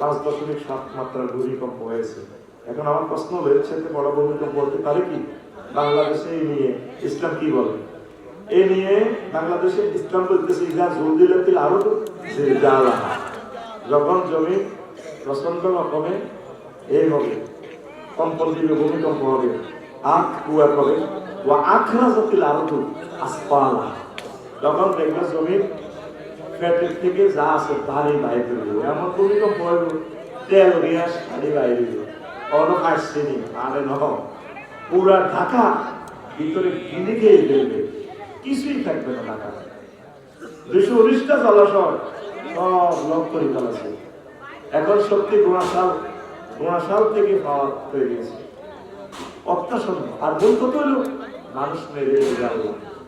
পাঁচ দশমিক সাত মাত্রার ভূমিকম্প হয়েছে। এখন আমার প্রশ্ন হলো, এর বড় ভূমিকম্প হতে পারে কি? বাংলাদেশে এই নিয়ে ইসলাম কি বলে? এ নিয়ে বাংলাদেশে ইসলাম বলতেছে ইহা জোর দিলে তিল আরও। যখন জমি প্রচণ্ড রকমে এই হবে কম্পন দিবে ভূমিকম্প হবে, আখ কুয়া করে ও আখরা জাতিল আরও আসপালা যখন দেখবে জমির পেটের থেকে যা আছে তারই বাইরে দেবে এমন ভূমিকম্প হবে তেল গ্যাস তারই বাইরে দেবে অন্য আসছে নি আরে নহ পুরা ঢাকা ভিতরে গিলে খেয়ে ফেলবে কিছুই থাকবে না ঢাকা দুশো উনিশটা জলাশয় সব লক করে ফেলেছে এখন সত্যি গুণাশাল গুণাশাল থেকে পাওয়া হয়ে গেছে অত্যাসন্ন আর ভুল কত মানুষ মেরে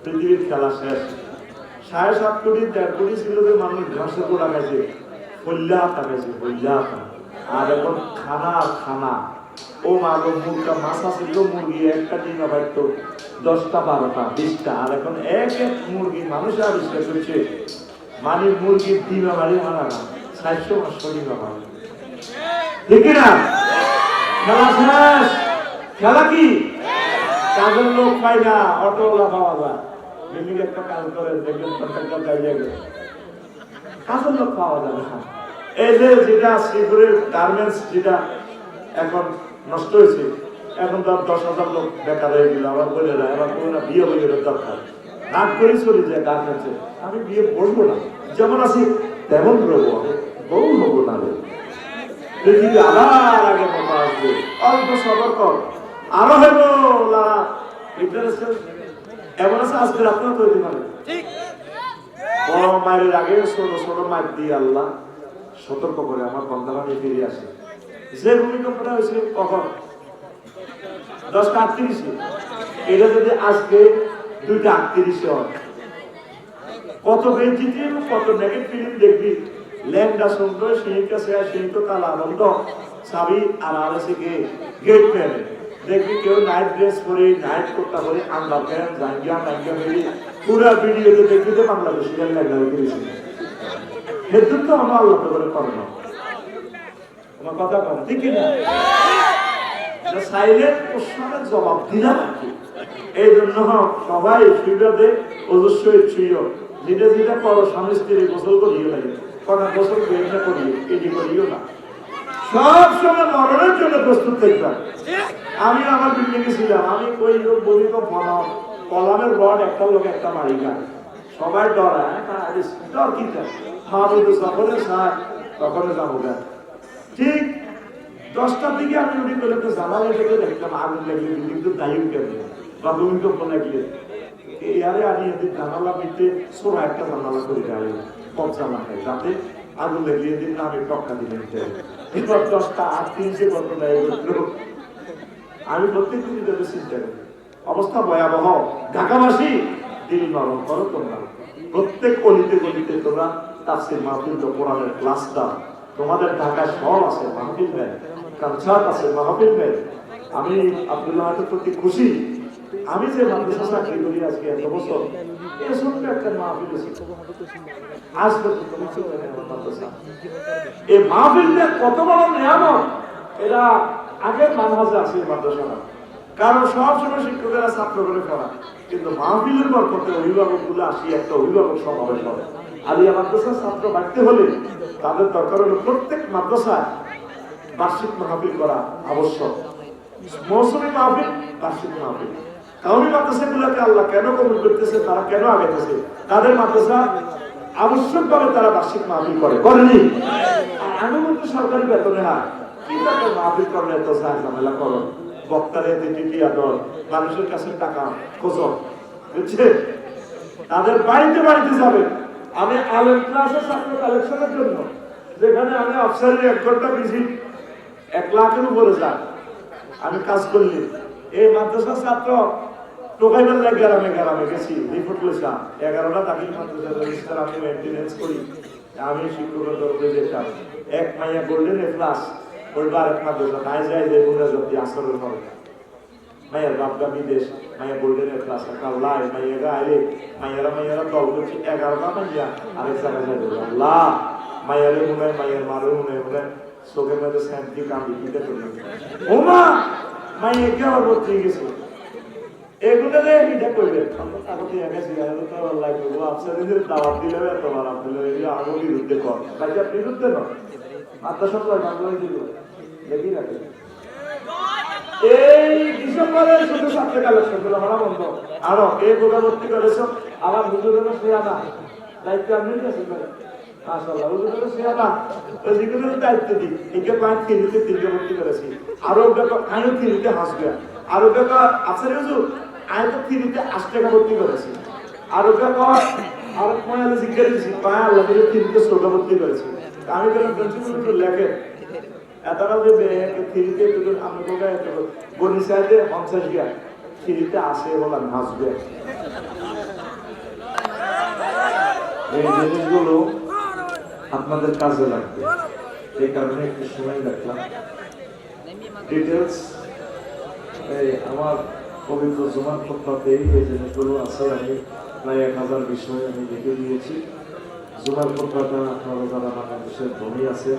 পৃথিবীর খেলা শেষ সাড়ে সাত কোটি, দেড় কোটি ছিল মানুষ ঘাসের গোড়া গেছে হল্যা তাকাইছে হল্যা আর এখন খানা খানা। ও মা গো, মুরগা মাছ তো, মুরগি একটা ডিমা পাইতো দশটা, বারোটা, বিশটা। আর এখন এক এক মুরগি মানুষ আবিষ্কার করছে। মানে মুরগির ডিমা মারি মারা না, চারশো পাঁচশো ডিমা মারা ঠিক না? খেলা শেষ? খেলা কি? কাজের লোক পাই না, অটোওয়ালা পাওয়া যায়। একটা কাজ করে, দেখবেন দাঁড়িয়ে কাজের লোক পাওয়া যাবে না। এই যে যেটা শ্রীপুরের গার্মেন্টস যেটা এখন নষ্ট হয়েছে, এখন তার দশ হাজার লোক বেকার হয়ে গেল, আবার বলে না, এবার কোনো না বিয়ে হয়ে গেলে দরকার। রাগ করে চলে যায় গার্মেন্টসে। আমি বিয়ে বলব না। যেমন আছি, তেমন রবো বউ হব না রে পৃথিবী আবার আগে মতো আসবে। অল্প সবর কর আরও হইব এমন আছে আজকে আপনারা তৈরি মানে বড় মায়ের আগে ছোট ছোট মায়ের দিয়ে আল্লাহ সতর্ক করে আমার বন্ধারা নিয়ে ফিরে আসে। যে ভূমিকম্পটা হয়েছিল কখন? দশটা আটত্রিশে। এটা যদি আজকে দুইটা আটত্রিশে হয় কত বেঞ্চিতে কত নেগেটিভ ফিল্ম দেখবি? ল্যাংডা সুন্দর সেই কাছে সেই তো তালা আনন্দ সাবি আর আর এসে গেট ম্যান দেখবি কেউ নাইট ড্রেস পরে নাইট কোটটা পরে আন্ডা প্যান জাঙ্গিয়া, টাঙ্গিয়া মেরে পুরো ভিডিওতে দেখবি তো বাংলাদেশি গান ল্যাংডা করেছি তো আমার আল্লাহ করে করে না। আমার কথা কর ঠিক না? সাইলেন্ট প্রশ্নের জবাব দিলাম এই জন্য সবাই সুবিধাতে অবশ্যই ছিল যেটা যেটা করো, স্বামী স্ত্রী গোসল করিও লাগে গোসল করিও, এটি করিও না। সব সময় মরণের জন্য প্রস্তুত থাকতাম আমি আমার বিল্ডিং ছিলাম, আমি কই লোক বলি তো ফোন কলামের রড একটা লোক, একটা মারি খায় সবাই ডরায় ডর কি খাওয়াবো তো সকলে সার তখন যাব না ঠিক দশটার দিকে আমি উঠি করে তো জানালে থেকে দেখলাম, আগুন লাগলে কিন্তু দায়ী কেমন বা ভূমিকম্প লাগলে এয়ারে আমি এদের জানালা মিটে সোরা একটা জানালা করে যাই পচা লাগাই যাতে আগুন লাগলে এদিন না আমি টক্কা দিলে এবার দশটা আট তিনশে কত দেয় আমি প্রত্যেক দিন তাদের চিন্তা করি। অবস্থা ভয়াবহ। ঢাকাবাসী দিল নরম করো, তোমরা। প্রত্যেক অলিতে গলিতে তোমরা তাফসির মাহফিল, তো কোরআনের ক্লাসটা তোমাদের ঢাকায় সব আছে, মাহফিল ব্যাগ কানসাত আছে, মাহফিল ব্যাগ আমি আব্দুল্লাহ হাতের প্রতি খুশি। আমি যে মাদ্রাসা চাকরি করি আজকে এত বছর এর সঙ্গে একটা মাহফিল আজ পর্যন্ত মাদ্রাসা। এই মাহফিলটা কত বড় নিয়ামত, এরা আগের মানহাজে আছে এই মাদ্রাসাটা। কারণ সব সময় শিক্ষকেরা ছাত্র করে পড়া কিন্তু মাহফিলের অভিভাবকগুলো আসি, একটা অভিভাবক সমাবেশ হবে। আলিয়া মাদ্রাসার ছাত্র বাড়তে হলে তাদের দরকার হলো প্রত্যেক মাদ্রাসায় বার্ষিক মাহফিল করা আবশ্যক। মৌসুমী মাহফিল, বার্ষিক মাহফিল। কাউনি মাদ্রাসাগুলোকে আল্লাহ কেন কবুল করতেছে, তারা কেন আগাইতেছে? তাদের মাদ্রাসা আবশ্যক ভাবে তারা বার্ষিক মাহফিল করে। করেনি? মতো সরকারি বেতনে হয়। কি তাকে মাহফিল করলে এত ঝামেলা করো? বক্তারে এতে টিকিয়া দর মানুষের কাছে টাকা, খোঁজো। বুঝছে? তাদের বাড়িতে বাড়িতে যাবে। আমি আলেম ক্লাসে ছাত্র কালেকশনের জন্য, যেখানে আমি অফিসারের এক ঘণ্টা ভিজিট এক লাখের উপরে যান আমি কাজ করলি। এই মাদ্রাসা ছাত্র টোকাইবেন না গ্রামে গ্রামে গেছি রিপোর্ট লেখা। এগারোটা দাখিল মাদ্রাসা আমি মেনটেনেন্স করি। আমি শিক্ষকের তরফে যেতাম। এক মাইয়া গোল্ডেন এ ক্লাস বলব আরেক মাদ্রাসা নাই যায় যে গুণা যদি আসরের হবে মায়ের বাপটা বিদেশ, মায়ের এ ক্লাস আল্লাহ মাইয়ারা আইলে মাইয়ারা মাইয়ারা দল করছি এগারোটা মাইয়া? আরেক জায়গায় যাই আল্লাহ মাইয়ারে মনে মাইয়ের মারে মনে মনে চোখের মধ্যে দিয়ে কামড়ি পিঠে করলাম ও মা মাই একে আবার ভর্তি হয়ে গেছে? এগুলো রে এটা করবেন আমরা কাগজে একা সিগারেট তো ভালো লাগবে ও আপনাদের দাওয়াত দিলে এত বার আগো বিরুদ্ধে কর। কাজে বিরুদ্ধে নয় আত্মা সপ্তাহ দিল এই ডিসেম্বরে শুধু ছাত্র কালেকশনগুলো আমার বন্ধ। আরও এই গোদাবর্তী করেছ? আমার হুজুরের শ্রেয়া না। দায়িত্ব আমি নিয়েছি মাশাআল্লাহ হুজুরের শ্রেয়া না। ওই দিকের দায়িত্ব দিই, একে পাঁচ তিনটে তিনটে ভর্তি করেছি। আরও ওটা আয়ও তিনটে হাসবে। আর ওটা আছে হুজুর আয় তো তিনটে আট টাকা ভর্তি করেছি। আর ওটা আর পয়ালে জিজ্ঞাসা দিয়েছি পায়া আল্লাহ থেকে তিনটে ছোট ভর্তি করেছি। আমি বললাম, প্রিন্সিপাল লেখে হাসবে এই আপনাদের কাজে লাগবে। এই কারণে একটু সময় রাখলাম ডিটেলস এই আমার পবিত্র জমান খোপাতে এই জিনিসগুলো আছে, আমি প্রায় এক হাজার বিষয় আমি লিখে দিয়েছি। জুমার খোপাটা আপনারা যারা বাংলাদেশের ধনী আছে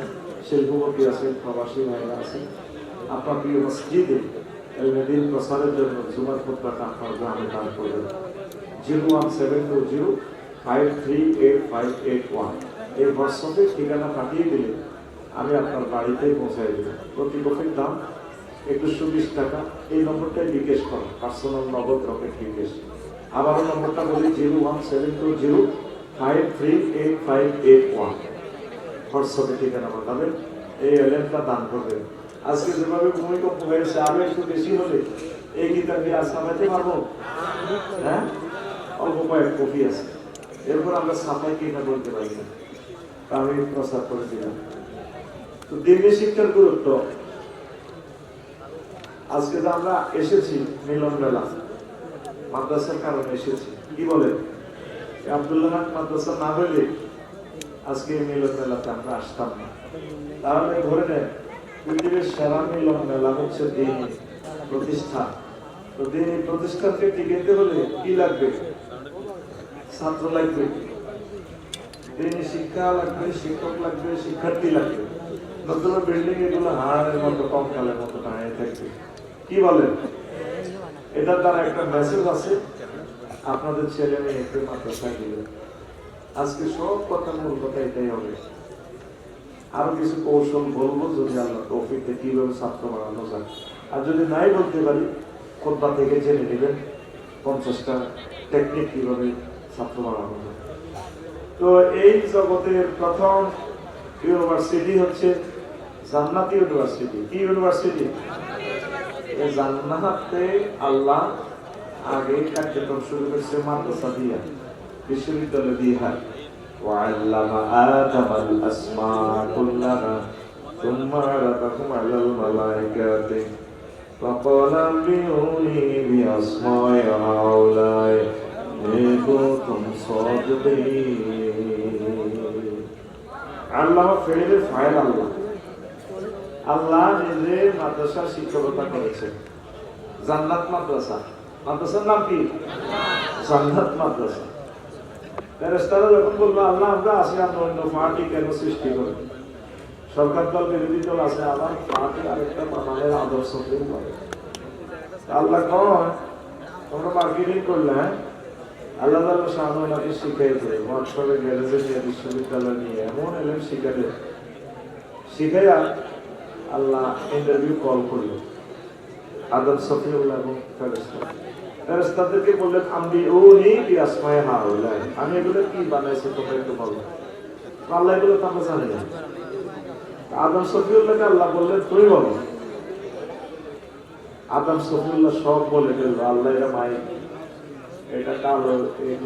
শিল্পপতি আছে প্রবাসী মায়েরা আছে আপনার প্রিয় মসজিদে নদীর প্রসারের জন্য জুমার খোপাটা আপনার গ্রামে দান করবেন zero one seven two zero five three eight five eight one এই হোয়াটসঅ্যাপে ঠিকানা পাঠিয়ে দিলে আমি আপনার বাড়িতেই পৌঁছাই দেব প্রতি কপির দাম একুশশো বিশ টাকা এই নম্বরটাই বিকেশ করো। পার্সোনাল নগদ রকেট বিকেশ আবারও নম্বরটা বলি zero one seven two zero five three eight five eight one. হোয়াটসঅ্যাপে ঠিকানা পাঠাবেন এই এলেনটা দান করবেন আজকে যেভাবে ভূমিকম্প হয়েছে, আরও একটু বেশি হলে এই গীতা দিয়ে আজ সামাইতে পারব? হ্যাঁ? অল্প কয়েক কপি আছে। এরপর আমরা সাফাই কিনা বলতে পারি না। আমি প্রস্তাব করে দিলাম। তো দিল্লি শিক্ষার গুরুত্ব। আজকে যে আমরা এসেছি মিলন মেলা, মাদ্রাসার কারণে এসেছি। কি বলে আব্দুল্লাহ মাদ্রাসা না হলে আজকে মিলন মেলাতে আমরা আসতাম না। তাহলে ধরে নেন, পৃথিবীর সেরা মিলন মেলা হচ্ছে দিন প্রতিষ্ঠান তো দিন এই প্রতিষ্ঠানকে টিকাতে হলে কি লাগবে? ছাত্র লাগবে। দিনে শিক্ষা লাগবে, শিক্ষক লাগবে, শিক্ষার্থী লাগবে। নতুন বিল্ডিং এগুলো হাড়ের মতো, কঙ্কালের মতো দাঁড়িয়ে থাকবে। কি বলেন? এটার দ্বারা একটা মেসেজ আছে? আপনাদের ছেলে মেয়েকে মাদ্রাসায় দিলেন আজকে সব কথা মূল কথা এটাই হবে। আরও কিছু কৌশল বলব যদি আল্লাহ তৌফিকতে কীভাবে ছাত্র বাড়ানো যায়। আর যদি নাই বলতে পারি, খোদ্া থেকে জেনে নেবেন পঞ্চাশটা টেকনিক কীভাবে ছাত্র বাড়ানো যায়। তো এই জগতের প্রথম ইউনিভার্সিটি হচ্ছে জান্নাতি ইউনিভার্সিটি কি ইউনিভার্সিটি জান্নাতে আল্লাহ আগে কার্যক্রম শুরু করেছে মাদ্রাসা দিয়া। বিশ্ববিদ্যালয় দিয়া وعلم آدم الأسماء كلها ثم عرضهم على الملائكة فقال انبئوني بأسماء هؤلاء إن كنتم صادقين আল্লাহ ফেরের ফাইল আল্লাহ আল্লাহ নিজে মাদ্রাসা শিক্ষকতা করেছেন জান্নাত মাদ্রাসা মাদ্রাসার নাম কি জান্নাত মাদ্রাসা ফেরেস্তারা যখন বলল আল্লাহ, আমরা আসি আমরা অন্য পার্টি কেন সৃষ্টি করি? সরকার দল বিরোধী দল আছে, আবার পার্টি আরেকটা বানানের আদর্শ করে আল্লাহ কয়, তোমরা মার্কেটিং করলে হ্যাঁ? আল্লাহ তাআলা শাহ ওনাকে শিখাইছে ওয়ার্কশপে গ্যারেজে নিয়ে, বিশ্ববিদ্যালয় নিয়ে, এমন এলেন শিখাতে। শিখাইয়া আল্লাহ ইন্টারভিউ কল করল আদম সফিউল্লাহ এবং ফেরেস্তা ফেরেস্তাদেরকে বললেন আমি ও নেই কি আসমায় হা হইলাই। আমি এগুলো কি বানাইছি তোমরা একটু বলো। আল্লাহ এগুলো তো আমরা জানি না। আদম সফিউল্লাহকে আল্লাহ বললেন তুই বলো। আদম, সফিউল্লাহ সব বলে ফেলল, আল্লাহ এটা মাই এটা কালো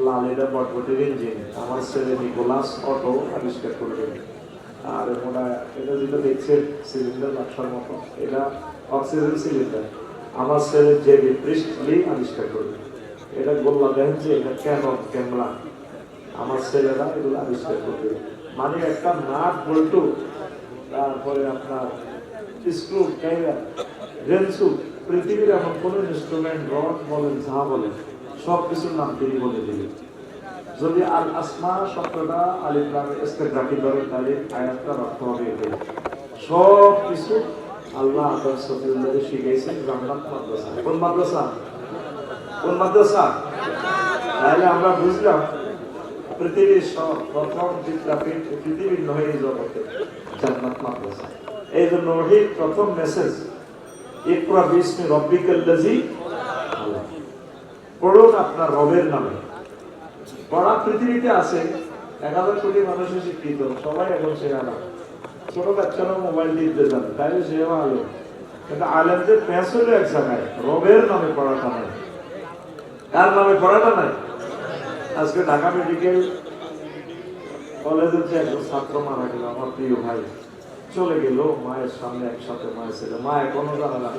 লাল, এটা বটবটির ইঞ্জিন। আমার ছেলে নিকোলাস অটো আবিষ্কার করবে। আর ওটা এটা যেটা দেখছেন, সিলিন্ডার নকশার মতো, এটা অক্সিজেন সিলিন্ডার। আমার ছেলে জেবি প্রিস্টলি আবিষ্কার করবে, এটা গোল্লা দেখেন যে এটা কেন ক্যামেরা? আমার ছেলেরা এগুলো আবিষ্কার করবে। মানে একটা নাট বল্টু তারপরে আপনার স্ক্রু ক্যামেরা রেন্সু, পৃথিবীর এমন কোন ইনস্ট্রুমেন্ট রড বলেন, যা বলেন সব কিছুর নাম তিনি বলে দিলেন। যদি আল আসমা শব্দটা আলিফ নামে ইস্তেগ্রাফি ধরে তাহলে আয়াতটার অর্থ হবে সব কিছু আল্লাহ আদর সফিউল্লাহকে শিখাইছেন জান্নাত মাদ্রাসা। কোন মাদ্রাসা? কোন মাদ্রাসা? তাহলে আমরা বুঝলাম, পৃথিবীর প্রথম বিদ্যাপীঠ পৃথিবীর এই জগতে জান্নাত মাদ্রাসা। এই জন্য ওহি প্রথম মেসেজ ইকরা বিস্মি রব্বিকাল্লাজি পড়ুন আপনার রবের নামে। পড়া পৃথিবীতে আছে এক হাজার কোটি মানুষের শিক্ষিত সবাই এখন শেখানো ছোট বাচ্চারাও মোবাইল টিপতে জানে তাই সেও আলো কিন্তু আলেমদের প্যাঁচ হলো এক জায়গায় রবের নামে পড়াটা নাই। কার নামে পড়াটা নাই? আজকে ঢাকা মেডিকেল কলেজের যে একজন ছাত্র মারা গেল, আমার প্রিয় ভাই। চলে গেল মায়ের সামনে একসাথে, মায়ের ছেলে। মা এখনও জানে না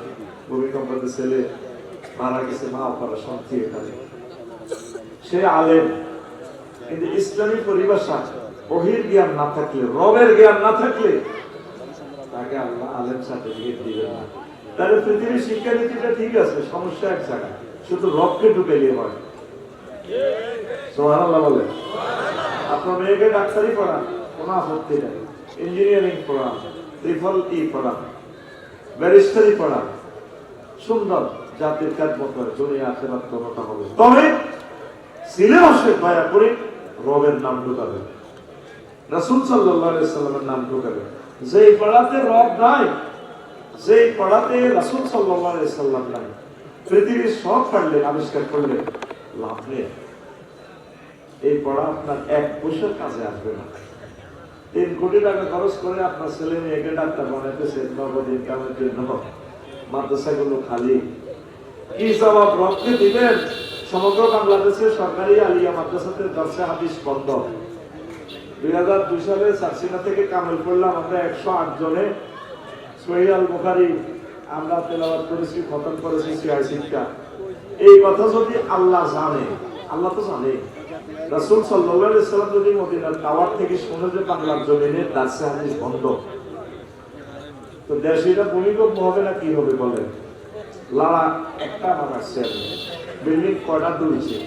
ভূমিকম্পতে ছেলে মারা গেছে, মা অপারেশন থিয়েটারে সে আলেম। কিন্তু ইসলামী পরিভাষা বহির জ্ঞান না থাকলে, রবের জ্ঞান না থাকলে, তাকে আল্লাহ আলেম সার্টিফিকেট দিবেন না। তাহলে পৃথিবীর শিক্ষানীতিটা ঠিক আছে, সমস্যা এক জায়গায়। শুধু রবকে ঢুকাইলে হয়। সোহানাল্লাহ বলে আপনার মেয়েকে ডাক্তারি পড়ান, কোনো আপত্তি নেই। ইঞ্জিনিয়ারিং পড়ান, ত্রিফল ই পড়ান, ব্যারিস্টারি পড়ান। সুন্দর জাতির কাজ মতো দুনিয়া আখেরাত কোনটা হবে। তবে সিলেবাসে দয়া করে রবের নাম ঢুকাবে রাসূল সাল্লামের নাম ঢুকাবে যেই পড়াতে রব নাই, যেই পড়াতে রাসূল সাল্লাম নাই, পৃথিবীর সব পারলেন আবিষ্কার করলেন। লাভ নেই। এই পড়া আপনার এক পয়সার কাজে আসবে না। তিন কোটি টাকা খরচ করে আপনার ছেলে মেয়েকে ডাক্তার বানাইতেছে নগদ ইনকামের জন্য। মাদ্রাসাগুলো খালি। কি জবাব রবকে দিবেন? সমগ্র বাংলাদেশে সরকারি আলিয়া মাদ্রাসাতে দর্শে হাদিস বন্ধ। দুই হাজার দুই সালে সারসিনা থেকে কামেল করলাম আমরা একশো আট জনে। সহিয়াল বুখারি আমরা তেলাবাদ করেছি, খতম করেছি সিআই এই কথা যদি আল্লাহ জানে, আল্লাহ তো জানে। রাসূল আলাইহি সাল্লাম যদি মদিনার টাওয়ার থেকে শুনে যে বাংলার জমিনে দার্সে হাদিস বন্ধ, তো দেশে ভূমিকম্প হবে না কি হবে বলেন? লালা একটা বানাচ্ছে বিল্ডিং কয়টা তুলছে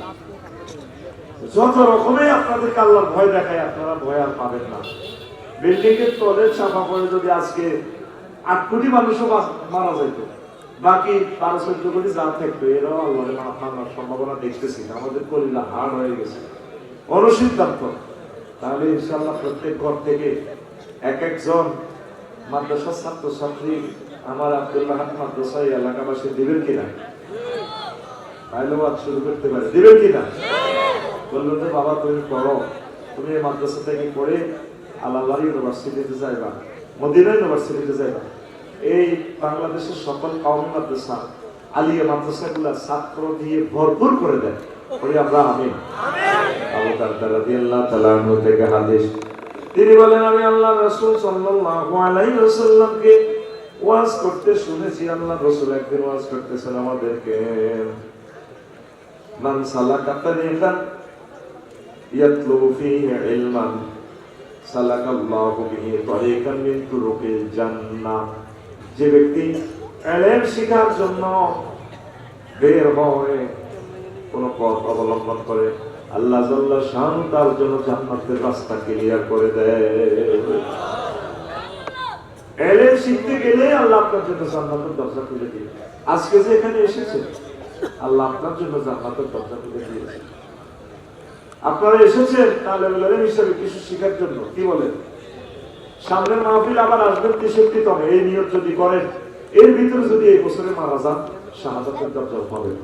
যত রকমের আপনাদেরকে আল্লাহর ভয় দেখায়, আপনারা ভয় আর পাবেন না। বিল্ডিং এর তলে চাপা পড়ে যদি আজকে আট কোটি মানুষও মারা যাইত, বাকি বারো চোদ্দ কোটি যা থাকতো, এরাও আল্লাহরে মারার সম্ভাবনা দেখতেছি আমাদের কলিলা হার হয়ে গেছে। অনুসিদ্ধান্ত তাহলে ইনশাল্লাহ প্রত্যেক ঘর থেকে এক একজন মাদ্রাসার ছাত্র ছাত্রী আমার আব্দুল্লাহ মাদ্রাসায় এলাকাবাসী দিবেন কিনা? তাহলে শুরু করতে পারে। দিবেন কিনা? বলল যে বাবা, তুমি পড়ো। তুমি এই মাদ্রাসা থেকে পড়ে আল্লাহ ইউনিভার্সিটিতে যাইবা মদিনা ইউনিভার্সিটিতে যাইবা। এই বাংলাদেশের সকল কওমি মাদ্রাসা, আলিয়া মাদ্রাসাগুলা ছাত্র দিয়ে ভরপুর করে দেয়। পড়ে আমরা আনহু থেকে হাদিস। তিনি বলেন, আমি আল্লাহ রাসূল সাল্লাল্লাহু আলাইহি ওয়াসাল্লামকে ওয়াজ করতে শুনেছি। আল্লাহ রাসূল একদিন ওয়াজ করতেছেন আমাদেরকে। মান সালাকা তারিকান ইয়াতলুবু ফীহি ইলমান। সালাকাল্লাহু বিহি তারিকান মিন তুরুকিল জান্নাহ। যে ব্যক্তি ইলম শেখার জন্য বের হয়, কোন পথ অবলম্বন করে, আল্লাহ জাল্লা শান তার জন্য জান্নাতের রাস্তা ক্লিয়ার করে দেয়। এলে শিখতে গেলে আল্লাহ আপনার জন্য জান্নাতের দরজা খুলে দিয়ে আজকে যে এখানে এসেছে, আল্লাহ আপনার জন্য জান্নাতের দরজা খুলে দিয়েছে। আপনারা এসেছেন তাহলে বললেন হিসাবে কিছু শেখার জন্য, কি বলেন? সামনের মাহফিল আবার আসবেন তেষট্টি তবে এই নিয়ত যদি করেন, এর ভিতরে যদি এই বছরে মারা যান, শাহাদাতের দরজা পাবেন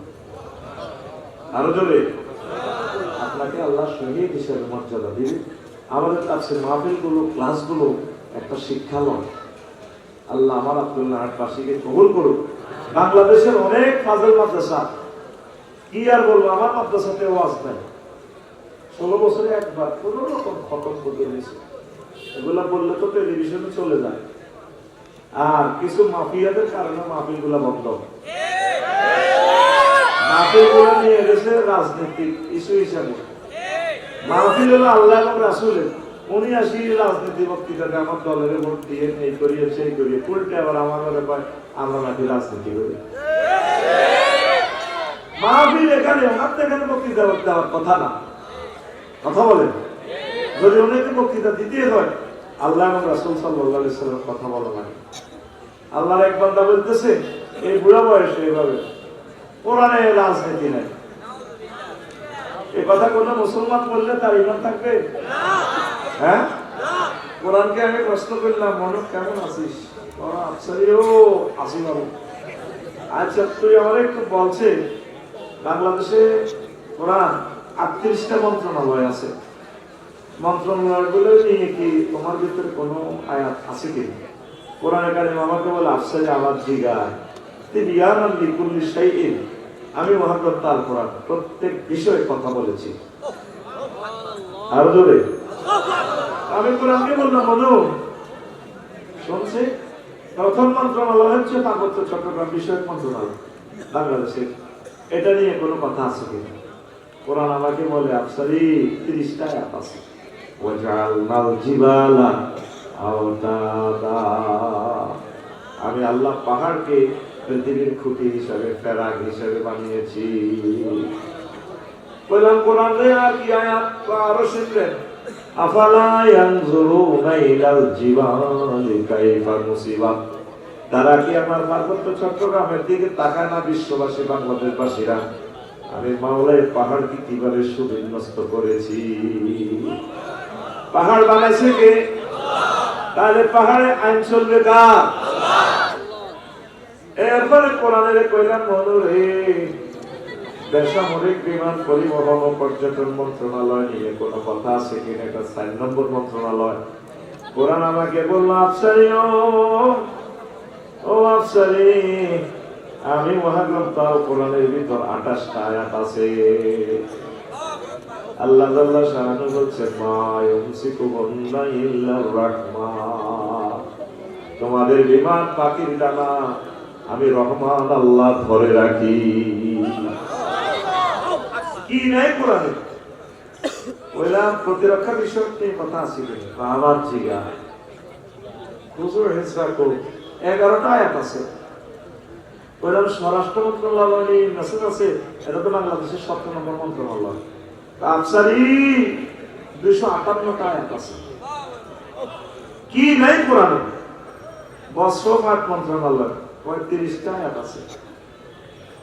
আরও জোরে? আপনাকে আল্লাহ শহীদ হিসেবে মর্যাদা দিবে। আমাদের কাছে ক্লাসগুলো একটা শিক্ষা লন আল্লাহ আমার আব্দুল্লাহ পাশিকে কবুল করুক। বাংলাদেশের অনেক ফাজল মাদ্রাসা, কি আর বলব, আমার মাদ্রাসাতে ওয়াজ নাই। ষোলো বছরে একবার কোন রকম খতম করতে হয়েছে এগুলা বললে তো টেলিভিশনে চলে যায়। আর কিছু মাফিয়াদের কারণে মাহফিলগুলা বন্ধ। মাহফিলগুলা নিয়ে গেছে ইস্যু হিসাবে। মাহফিল হলো আল্লাহ এবং রাসুলের। উনি আসি রাজনীতি বক্তৃতাতে আমার দলের ভোট দিয়ে এই করিয়ে, সেই করিয়ে, উল্টে আবার আমার ঘরে পায় আমরা নাকি রাজনীতি করি। মাহফিল এখানে এখানে বক্তৃতা কথা না। কথা বলেন যদি ওনাকে বক্তৃতা দিতে হয়, আল্লাহ এবং রাসুল সাল্লাহ কথা বলা লাগে আল্লাহর এক বান্দা বলতেছে, এই বুড়া বয়সে এভাবে কোরআনে রাজনীতি নাই। এ কথা কোনো মুসলমান বললে তার ইমান থাকবে? হ্যাঁ? কোরআনকে আমি প্রশ্ন করলাম মনক কেমন আছিস? আফসারিও আসি বাবু আচ্ছা তুই আমার একটু বলছে, বাংলাদেশে কোরআন আটত্রিশটা মন্ত্রণালয় আছে। মন্ত্রণালয়গুলো নিয়ে কি তোমার ভিতরে কোনো আয়াত আছে কি? কোরআনে কারিম আমাকে বলে, আফসারি আমার জিগায়। তিবিয়ান লিকুল্লি শাইইন। আমি মহাগ্রন্থ আল কোরআন, প্রত্যেক বিষয়ে কথা বলেছি। আরও জোরে। আমি কোরআনকে বললাম মনু শুনছি? প্রথম মন্ত্রণালয় হচ্ছে পার্বত্য চট্টগ্রাম বিষয়ক মন্ত্রণালয়। বাংলাদেশে এটা নিয়ে কোনো কথা আছে কি? কোরআন আমাকে বলে, আফসারি তিরিশটা অ্যাপ আছে জিবালা আওতাদা আমি আল্লাহ পাহাড়কে পৃথিবীর খুঁটি হিসাবে, ফেরাক হিসাবে বানিয়েছি। বললাম, কোরআন আর কি আয়াত আরও মুসিবাত তারা কি আমার পার্বত্য চট্টগ্রামের দিকে তাকায় না বিশ্ববাসী বাংলাদেশবাসীরা? আমি মাওলাই পাহাড়কে কীভাবে সুবিন্যস্ত করেছি? পাহাড় বানাইছে কে? তাহলে পাহাড়ে আইন চলবে কার? এরপরে কোরআনের কইলাম মনুরে বেসামরিক বিমান পরিবহন ও পর্যটন মন্ত্রণালয় নিয়ে কোনো কথা আছে কিনা এটা চার নম্বর মন্ত্রণালয়। কোরআন আমাকে বলল, আফসারি ও আফসারি আমি মহাগ্রন্থ আল কোরআনের ভিতর আঠাশটা আয়াত আছে। আল্লাহ আল্লাহ বন্না ইল্লার তোমাদের বিমান পাখির ডানা আমি রহমান আল্লাহ ধরে রাখি। কি নাই কোরআনে বললাম, প্রতিরক্ষা বিষয়ক নিয়ে কথা কিনা? আমার জিগা হুজুর হেসরা এগারোটা আয়াত আছে। স্বরাষ্ট্র মন্ত্রণালয় নিয়ে মেসেজ আছে, এটা তো বাংলাদেশের সতেরো নম্বর মন্ত্রণালয় আফসারি, দুইশো আটান্নটা আয়াত আছে। কি নাই কোরআনে? বস্ত্র পাট মন্ত্রণালয়, পঁয়ত্রিশটা আয়াত আছে।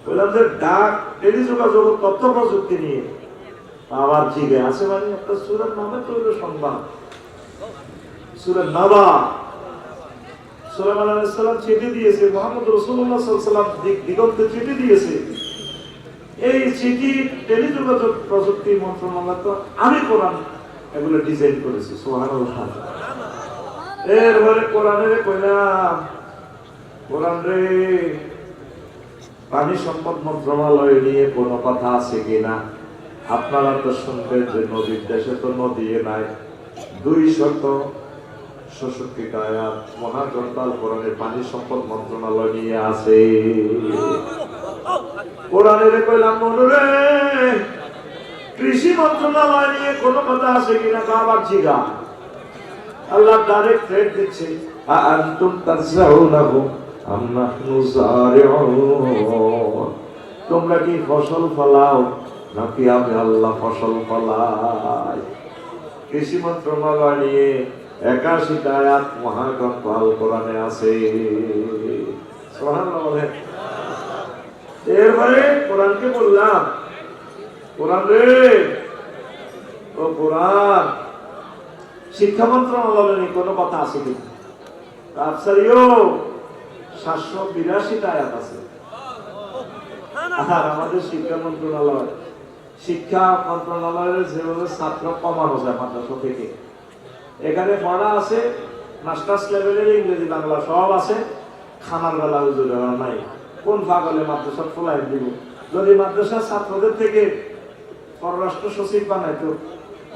বললাম যে ডাক, টেলিযোগাযোগ, তথ্য প্রযুক্তি নিয়ে। আবার জিগে আছে মানে একটা সুরের নামে তো হইল সংবাদ। সুরের নাবা সুলাইমান আলাইহিস সালাম চিঠি দিয়েছে, মোহাম্মদ আলাইহি সাল্লাম দিগন্তে চিঠি দিয়েছে। এই চিঠি টেলিযোগাযোগ প্রযুক্তি মন্ত্রণালয় তো আমি কোরআন এগুলো ডিজাইন করেছি, সুবহানাল্লাহ। এরপরে কোরআনের কইলাম, কোরআন রে, পানি সম্পদ মন্ত্রণালয় নিয়ে কোনো কথা আছে কিনা? আপনারা তো শুনবেন যে নদীর দেশে তো নদী নাই, দুই শত আয়াত মহাগ্রন্থাল কোরআনের পানি সম্পদ মন্ত্রণালয় নিয়ে আছে কোরআনের কইলাম, মনুরে, কৃষি মন্ত্রণালয় নিয়ে কোনো কথা আছে কিনা, বাবার জিগা? আল্লাহ ডাইরেক্ট থ্রেট দিচ্ছে, আনতুম তাজরাউনাহু আম নাহনু জারিউন? তোমরা কি ফসল ফলাও, নাকি আমি আল্লাহ ফসল ফলাই? কৃষি মন্ত্রণালয় নিয়ে একাশিটা আয়াত মহাগ্রন্থ আল কোরআনে আছে। এরপরে কোরআনকে বললাম, কোরআন রে, ও কোরআন, শিক্ষা মন্ত্রণালয় নিয়ে কোনো কথা আছে কি আফসারিও, সাতশো বিরাশিটা আয়াত আছে। আর আমাদের শিক্ষা মন্ত্রণালয়, শিক্ষা মন্ত্রণালয়ের যেভাবে ছাত্র কমানো যায় মাদ্রাসা থেকে এখানে পড়া আছে মাস্টার্স লেভেলের ইংরেজি বাংলা সব আছে। খানার বেলা হুজুরের নাই। কোন পাগলে মাদ্রাসা ফোলাই দিব? যদি মাদ্রাসার ছাত্রদের থেকে পররাষ্ট্র সচিব বানাইতো,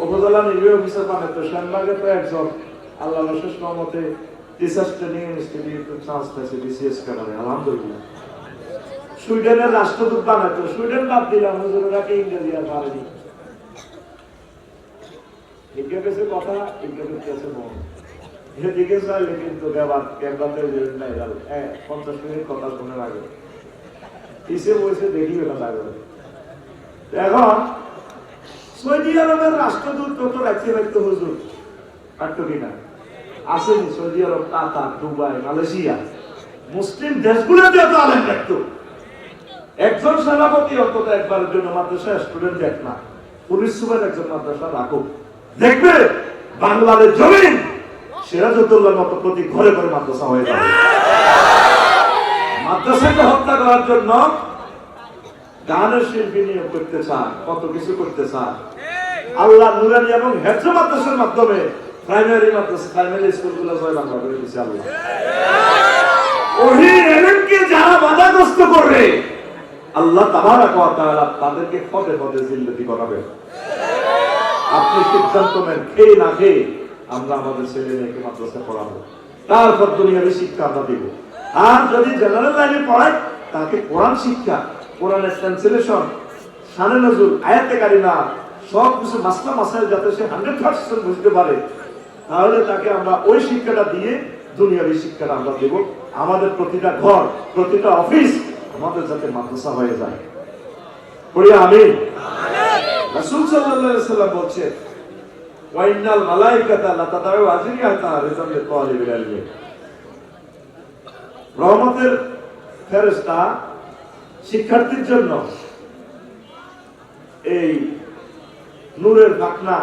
উপজেলা নির্বাহী অফিসার বানাইতো শ্যামবাগে তো একজন আল্লাহ শেষ মতে টিচার্স ট্রেনিং ইনস্টিটিউট চান্স পাইছে বিসিএস কারণে আলহামদুলিল্লাহ। সুইডেনের রাষ্ট্রদূত বানাইতো, সুইডেন বাদ দিলাম কি ইংরেজি আর পারেনি গেছে কথা এদিকে গেছে মন। কিন্তু নাই হ্যাঁ মিনিট কথা লাগে এখন দুবাই, মালয়েশিয়া। মুসলিম দেশগুলোতে রাখতো একজন সেনাপতি অন্তত একবারের জন্য মাদ্রাসা স্টুডেন্ট দেখ না। পুলিশ সুপার একজন মাদ্রাসা রাখুক দেখবে বাংলাদেশ জমিন সিরাজউদ্দৌলার মতো প্রতি ঘরে ঘরে মাদ্রাসা হয়ে যাবে। মাদ্রাসাকে হত্যা করার জন্য গানের শিল্পী নিয়োগ করতে চান, কত কিছু করতে চান। আল্লাহ নুরানি এবং হেফজ মাদ্রাসার মাধ্যমে প্রাইমারি মাদ্রাসা প্রাইমারি স্কুলগুলো জয় বাংলা করে দিচ্ছে আল্লাহ। ওহি যারা বাধাগ্রস্ত করবে, আল্লাহ ওয়া তাআলা তাদেরকে পদে পদে জিল্লতি করাবে। আপনি সিদ্ধান্ত নেন খেয়ে না খেয়ে আমরা আমাদের ছেলে মেয়েকে মাদ্রাসা পড়াবো। তারপর দুনিয়াবী শিক্ষা আমরা দিব। আর যদি জেনারেল লাইনে পড়ায়, তাকে কোরআন শিক্ষা, কোরআনের ট্রান্সলেশন সানে নজরুল, আয়াতে কারিমা, সব কিছু মাসলা মাসাইল যাতে সে হান্ড্রেড পার্সেন্ট বুঝতে পারে, তাহলে তাকে আমরা ওই শিক্ষাটা দিয়ে দুনিয়াবী শিক্ষাটা আমরা দেব। আমাদের প্রতিটা ঘর, প্রতিটা অফিস আমাদের যাতে মাদ্রাসা হয়ে যায়। পড়ি আমি রাসূল সাল্লাল্লাহু আলাইহি লা তাদাউ আজরিয়াতা ইলমি রহমতের ফেরেশতা, শিক্ষার্থীর জন্য এই নূরের পাখনা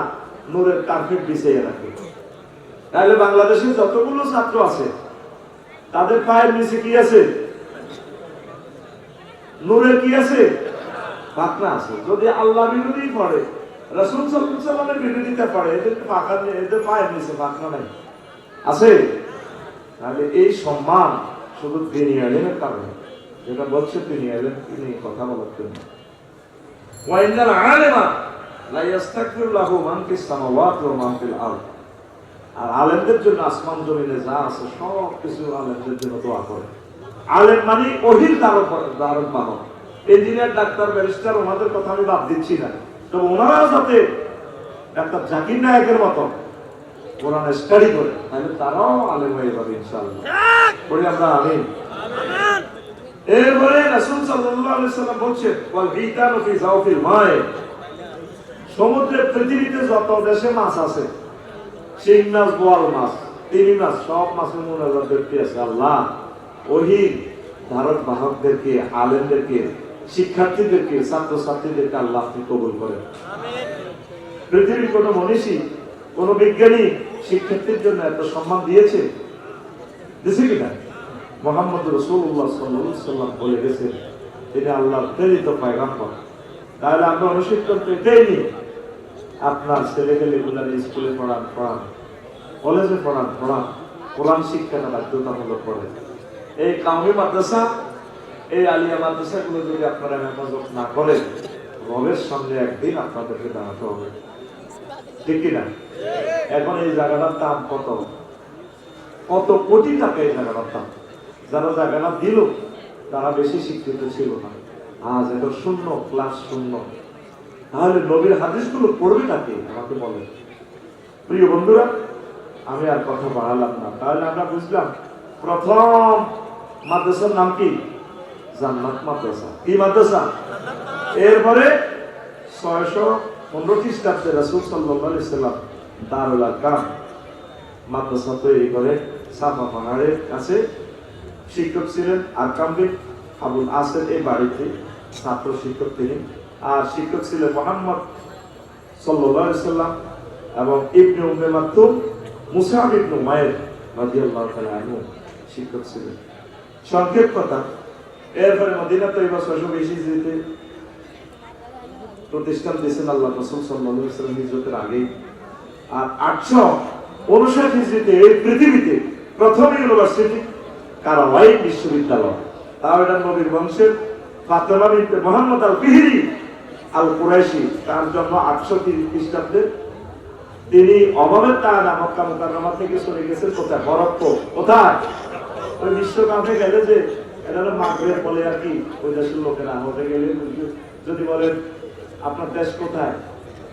নূরের কার্পেট বিছিয়ে রাখে। তাহলে বাংলাদেশে যতগুলো ছাত্র আছে, তাদের পায়ের নিচে কি আছে? নূরের কি আছে? পাখনা আছে। যদি আল্লাহ বিরোধী পড়ে রসুল সাল্লামের বিরোধিতা পড়ে এদের পাখা নেই, এদের পায়ের নিচে পাখনা নাই। আছে? তাহলে এই সম্মান শুধু তিনি এলেনের কারণে যেটা বলছে তিনি এলেন তিনি কথা বলার জন্য। ওয়াইনাল আলেমা লাহু ওয়া মান আরদ। আর আলেমদের জন্য আসমান জমিনে যা আছে সব কিছু আলেমদের জন্য দোয়া করে। আলেম মানে অহির ধারক ধারক মানব ইঞ্জিনিয়ার ডাক্তার, ব্যারিস্টার, ওনাদের কথা আমি বাদ দিচ্ছি না। তবে ওনারাও যাতে ডাক্তার জাকির নায়কের মতো কোরআন স্টাডি করে, তাহলে তারাও আলেম হয়ে যাবে ইনশাআল্লাহ। পড়ি আমরা আমিন। এরপরে রাসূল সাল্লাল্লাহু আলাইহি সাল্লাম বলছেন, ওয়াল বিতানু ফি জাওফিল মায় সমুদ্রের পৃথিবীতে যত দেশে মাছ আছে, শিং মাছ, বোয়াল মাছ, তিমি মাছ, সব মাছের মোনাজাত ব্যক্তি আছে আল্লাহ। ওহি ধারক বাহকদেরকে আলেমদেরকে শিক্ষার্থীদেরকে, ছাত্রছাত্রীদেরকে আল্লাহ আপনি কবুল করেন। পৃথিবীর কোন মনীষী, কোন বিজ্ঞানী শিক্ষার্থীর জন্য এত সম্মান দিয়েছে? দিছে কিনা মোহাম্মদ রসুল্লাহ সাল্লাম বলে গেছেন, তিনি আল্লাহর প্রেরিত পায়গাম্বর। তাহলে আমরা অনুশীলন এটাই নিই। আপনার ছেলে গেলে গুলার স্কুলে পড়ান পড়ান, কলেজে পড়ান পড়ান, কোরআন শিক্ষাটা বাধ্যতামূলক পড়ে এই কাউমি মাদ্রাসা এই আলিয়া মাদ্রাসাগুলো যদি আপনারা হেফাজত না করেন, রবের সামনে একদিন আপনাদেরকে দাঁড়াতে হবে। ঠিক কিনা? এখন এই জায়গাটার দাম কত? কত কোটি টাকা এই জায়গাটার দাম? যারা জায়গাটা দিল, তারা বেশি শিক্ষিত ছিল না। আজ এত শূন্য, ক্লাস শূন্য। তাহলে নবীর হাদিসগুলো পড়বে নাকি? আমাকে বলে প্রিয় বন্ধুরা, আমি আর কথা বাড়ালাম না। তাহলে আমরা বুঝলাম, প্রথম মাদ্রাসার নাম কি? জান্নাত মাদ্রাসা। কি মাদ্রাসা? এরপরে ছয়শো পনেরো খ্রিস্টাব্দে রাসুল সাল্লাহ সাল্লাম দারুল কাম মাদ্রাসা তৈরি করে সাফা পাহাড়ের কাছে শিক্ষক ছিলেন আরকামবিন আবুল আসের এই বাড়িতে ছাত্র শিক্ষক তিনি। আর শিক্ষক ছিলেন মোহাম্মদ সাল্লাহ সাল্লাম এবং ইবনে উম্মে মাকতুম মুসাব ইবনে মায়ের রাদিয়াল্লাহু তাআলা শিক্ষক ছিলেন। সংক্ষেপ কথা এরপরে মদিনা এবার ছয়শো বেশি যেতে প্রতিষ্ঠান দিয়েছেন আল্লাহ রসুল সাল্লাম হিজরতের আগেই। আর আটশো উনষাট হিজরিতে এই পৃথিবীতে প্রথম ইউনিভার্সিটি কারাওয়াই বিশ্ববিদ্যালয়। তাও এটা নবীর বংশের ফাতেমা বিনতে মোহাম্মদ আল পিহিরি আল কুরাইশি তার জন্ম আটশো তিরিশ খ্রিস্টাব্দে। তিনি অভাবের তারা মক্কা মুকাররমা থেকে চলে গেছেন কোথায়? মরক্কো কোথায়? ওই বিশ্বকাপে গেলে যে এটা হলো মাগরেব বলে আর কি, ওই দেশের লোকেরা হতে গেলে যদি বলেন, আপনার দেশ কোথায়?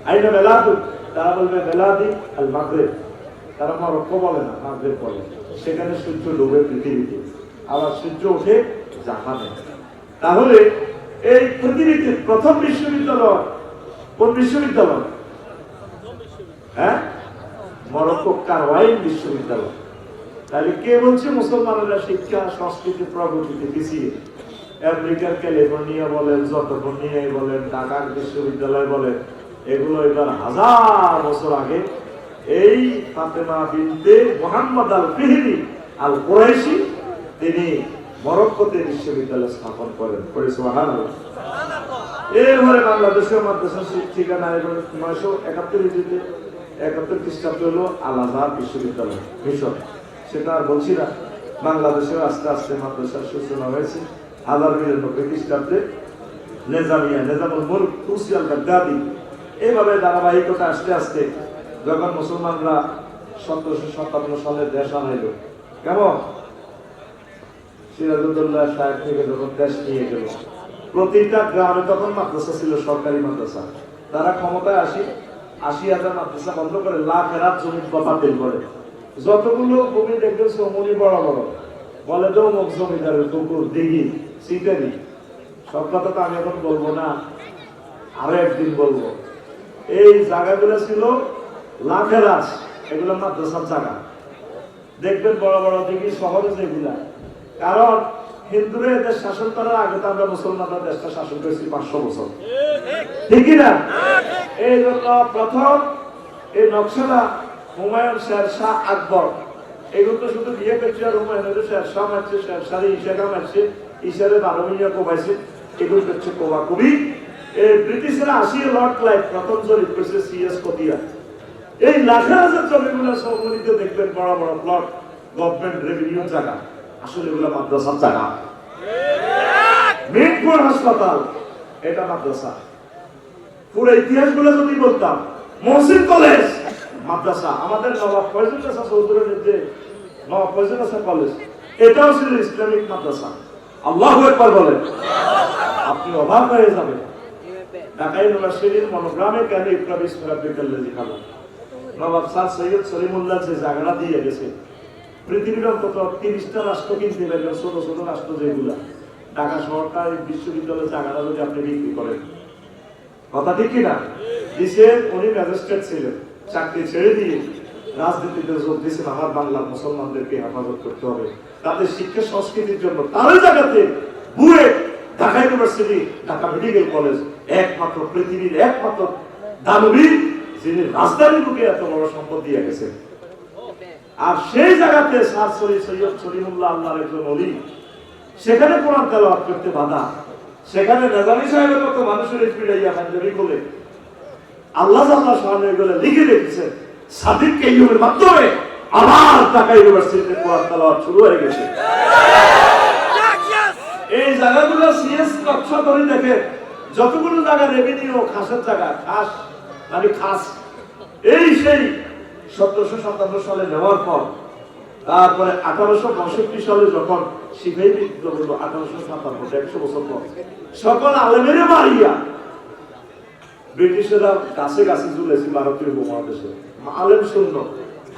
আইনা বেলাদু তারা বলবে, বেলাদি আল মাগরেব। তারা মরক্কো বলে না, মাগরেব বলে। সেখানে সূর্য ডুবে পৃথিবীতে, আবার সূর্য ওঠে জাহানে। তাহলে এই পৃথিবীতে প্রথম বিশ্ববিদ্যালয় কোন বিশ্ববিদ্যালয়? হ্যাঁ? মরক্কো কারওয়াইন বিশ্ববিদ্যালয়। তাহলে কে বলছে মুসলমানেরা শিক্ষা, সংস্কৃতি, প্রগতিতে পিছিয়ে? আমেরিকার ক্যালিফোর্নিয়া বলেন যতফোর্নিয়ায় বলেন, ঢাকার বিশ্ববিদ্যালয় বলেন, এগুলো এবার হাজার বছর আগে এই ফাতেমা বিনতে মোহাম্মদ আল ফিহরি আল কুরাইশি তিনি মরক্কোতে বিশ্ববিদ্যালয় স্থাপন করেন। করে সুবহানাল্লাহ। এরপরে বাংলাদেশের মাদ্রাসা ঠিকানা নয়শো একাত্তর একাত্তর খ্রিস্টাব্দ হলো আল আজহার বিশ্ববিদ্যালয়, মিশর। সেটা আর বলছি না। বাংলাদেশেও আস্তে আস্তে মাদ্রাসার সূচনা হয়েছে। হাজার নিরানব্বই খ্রিস্টাব্দে নেজামিয়া, নেজামুল মুলক তুসি আল গাদ্দাদি এইভাবে ধারাবাহিকতা আস্তে আস্তে যখন মুসলমানরা সতেরোশো সাতান্ন সালে দেশ আনাইল, কেমন? সিরাজুদ্দৌল্লাহ সাহেব থেকে যখন দেশ নিয়ে গেল, প্রতিটা গ্রামে তখন মাদ্রাসা ছিল, সরকারি মাদ্রাসা। তারা ক্ষমতায় আসি, আশি হাজার মাদ্রাসা বন্ধ করে লাখ রাত জমি বাতিল করে। যতগুলো ভূমি দেখবে সমনি বড় বড়। বলে তো মুখ জমিদারের পুকুর দিঘি সিটারি সব কথা তো আমি এখন বলব না, আরও একদিন বলব। এই জায়গাগুলো ছিল লাখের আস এগুলো মাদ্রাসার জায়গা। দেখবেন বড় বড় দিঘি শহরে যেগুলা। কারণ হিন্দুরা এদের শাসন করার আগে তো আমরা মুসলমানরা দেশটা শাসন করেছি পাঁচশো বছর। ঠিকই না? এই জন্য প্রথম এই নকশালা হুমায়ুন শের শাহ আকবর। এগুলো তো শুধু বিয়ে করছে আর হুমায়ুন হলো শের শাহ মারছে শের শাহে ইশাকা মারছে ইশারে বারো মিনিয়া কোবাইছে এগুলো করছে কোবা কবি এই ব্রিটিশরা আসিয়ে লর্ড ক্লাইভ প্রথম জরিপ করেছে সিএস কতিয়া এই লাখা হাজার জমিগুলো সম্মিলিত দেখবেন, বড় বড় প্লট গভর্নমেন্ট রেভিনিউ জায়গা। আসলে এগুলো মাদ্রাসার জায়গা। মিরপুর হাসপাতাল, এটা মাদ্রাসা। পুরো ইতিহাসগুলো যদি বলতাম মসজিদ কলেজ। মাদ্রাসা, আমাদের নবাব ফয়জুল হাসান চৌধুরীর যে নবাব ফয়জুল হাসান কলেজ এটাও ছিল ইসলামিক মাদ্রাসা। আল্লাহ একবার বলেন। আপনি অবাক হয়ে যাবেন। ঢাকা ইউনিভার্সিটির মনোগ্রামে কেন ইকরা বিশ্বরাব্বিকাল্লাহ লিখালো নবাব স্যার সৈয়দ সলিমুল্লাহ যে জায়গাটা দিয়ে গেছে, পৃথিবীর অন্তত তিরিশটা রাষ্ট্র কিনতে পারবেন ছোট ছোট রাষ্ট্র যেগুলা। ঢাকা সরকার বিশ্ববিদ্যালয়ের জায়গাটা যদি আপনি বিক্রি করেন। কথা ঠিক কিনা? দিছে উনি ম্যাজিস্ট্রেট ছিলেন। চাকরি ছেড়ে দিয়ে রাজনীতিতে যোগ দিয়েছেন আমার বাংলার মুসলমানদেরকে হেফাজত করতে হবে। তাদের শিক্ষা সংস্কৃতির জন্য তারই জায়গাতে BUET Dhaka university, Dhaka medical college একমাত্র, পৃথিবীর একমাত্র দানবীর যিনি রাজধানীর বুকে এত বড় সম্পদ দিয়ে গেছেন। আর সেই জায়গাতে সরি সৈয়দ সলিমুল্লাহ আল্লাহর একজন অলি, সেখানে কোরআন তেলাওয়াত করতে বাধা। সেখানে নেজামি সাহেবের মতো মানুষের পিড়াইয়া পাঞ্জাবি বলে আল্লাহ আল্লাহ সামনে এগুলো লিখে রেখেছেন সাদিক ইউমের মাধ্যমে আবার ঢাকা ইউনিভার্সিটিতে কোরআন তেলাওয়াত শুরু হয়ে গেছে। এই জায়গাগুলো সিএস নকশা করে দেখে যতগুলো জায়গা রেভিনিউ খাসের জায়গা, খাস মানে খাস, এই সেই সতেরোশো সাতান্ন সালে নেওয়ার পর, তারপরে আঠারোশো পঁয়ষট্টি সালে যখন সিপাহী বিদ্রোহ হলো আঠারোশো সাতান্ন একশো বছর পর, সকল আলেমেরে মারিয়া ব্রিটিশেরা গাছে গাছে ঝুলেছে ভারতীয় উপমহাদেশে। আলেম শূন্য।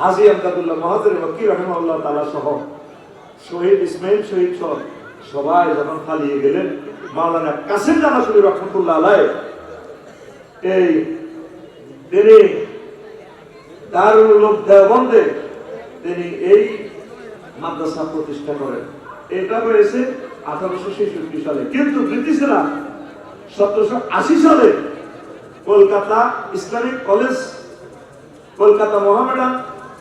হাজি আমদাদুল্লাহ মহাজের মক্কি রহমাল্লাহ তালা সহ শহীদ ইসমাইল শহীদ সহ সবাই যখন পালিয়ে গেলেন, মাওলানা কাসিম জানাসুলি রহমতুল্লাহ আলাই এই তিনি দারুল উলুম দেওবন্দে তিনি এই মাদ্রাসা প্রতিষ্ঠা করেন। এটা হয়েছে আঠারোশো ছেষট্টি সালে। কিন্তু ব্রিটিশরা সতেরোশো আশি সালে Kolkata Islamic college, Kolkata Mohammedan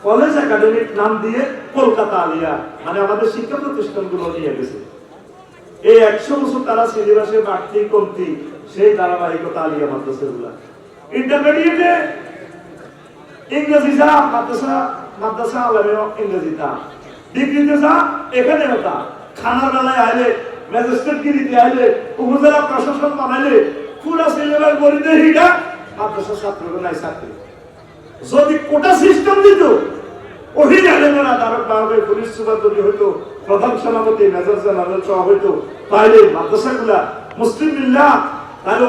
college academic নাম দিয়ে কলকাতা আলিয়া মানে আমাদের শিক্ষা প্রতিষ্ঠানগুলো নিয়ে গেছে। এই একশো বছর তারা সিলেবাসে বাড়তি কমতি, সেই ধারাবাহিকতা আলিয়া মাদ্রাসাগুলা। ইন্টারমিডিয়েটে ইংরেজি যা, মাদ্রাসা মাদ্রাসা আলামেও ইংরেজি তা। ডিগ্রিতে যা এখানে হতা খানার বেলায় আইলে, ম্যাজিস্ট্রেট গিরিতে আইলে, উপজেলা প্রশাসন বানাইলে বলিতে হিটা মাদ্রাসা নাই যদি কোটা সিস্টেম দিত ওহি দ্বারক বাহবে, পুলিশ সুপার যদি হইতো, প্রধান সেনাপতি, মেজর জেনারেল সহ হইতো তাহলে মাদ্রাসাগুলা মুসলিম তাহলে